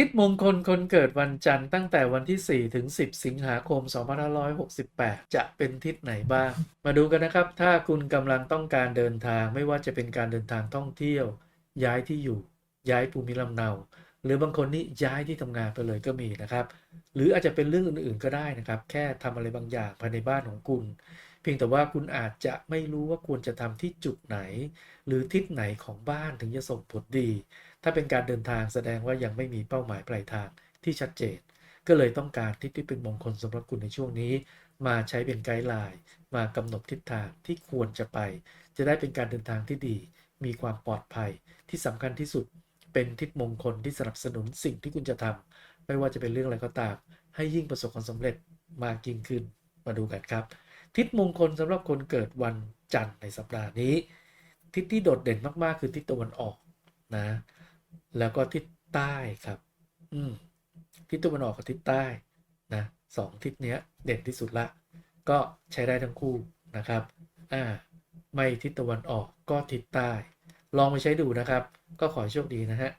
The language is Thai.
ทิศมงคลคนเกิดวันจันทร์ตั้งแต่วันที่ 4 ถึง 10 สิงหาคม 2568 จะเป็นทิศไหนบ้าง มาดูกันนะครับ ถ้าคุณกำลังต้องการเดินทางไม่ว่าจะเป็นการเดินทางท่องเที่ยว ย้ายที่อยู่ ย้ายภูมิลำเนา หรือบางคนนี่ย้ายที่ทำงานไปเลยก็มีนะครับ หรืออาจจะเป็นเรื่องอื่นๆก็ได้นะครับ แค่ทำอะไรบางอย่างภายในบ้านของคุณ เพียงแต่ว่าคุณอาจจะไม่รู้ว่าควรจะทำที่จุดไหน หรือทิศไหนของบ้านถึงจะส่งผลดี ถ้าเป็นการเดินทางแสดงว่ายังไม่มีเป้าหมายปลายทางที่ชัดเจน ก็เลยต้องการทิศที่เป็นมงคลสำหรับคุณในช่วงนี้ มาใช้เป็นไกด์ไลน์มากำหนดทิศทางที่ควรจะไป จะได้เป็นการเดินทางที่ดี มีความปลอดภัยที่สำคัญที่สุด เป็นทิศมงคลที่สนับสนุนสิ่งที่คุณจะทำไม่ว่าจะเป็นเรื่องอะไรก็ตาม ให้ยิ่งประสบความสำเร็จมากยิ่งขึ้นมาดูกันครับ ทิศมงคลสำหรับคนเกิดวันจันทร์ในสัปดาห์นี้ ทิศที่โดดเด่นมากๆ คือทิศตะวันออกนะ แล้วก็ทิศใต้ครับ อืมทิศตะวันออกกับทิศใต้นะสองทิศเนี้ยเด่นที่สุดละ ก็ใช้ได้ทั้งคู่นะครับ อ่า ไม่ทิศตะวันออกก็ทิศใต้ ลองไปใช้ดูนะครับ ก็ขอให้โชคดีนะฮะ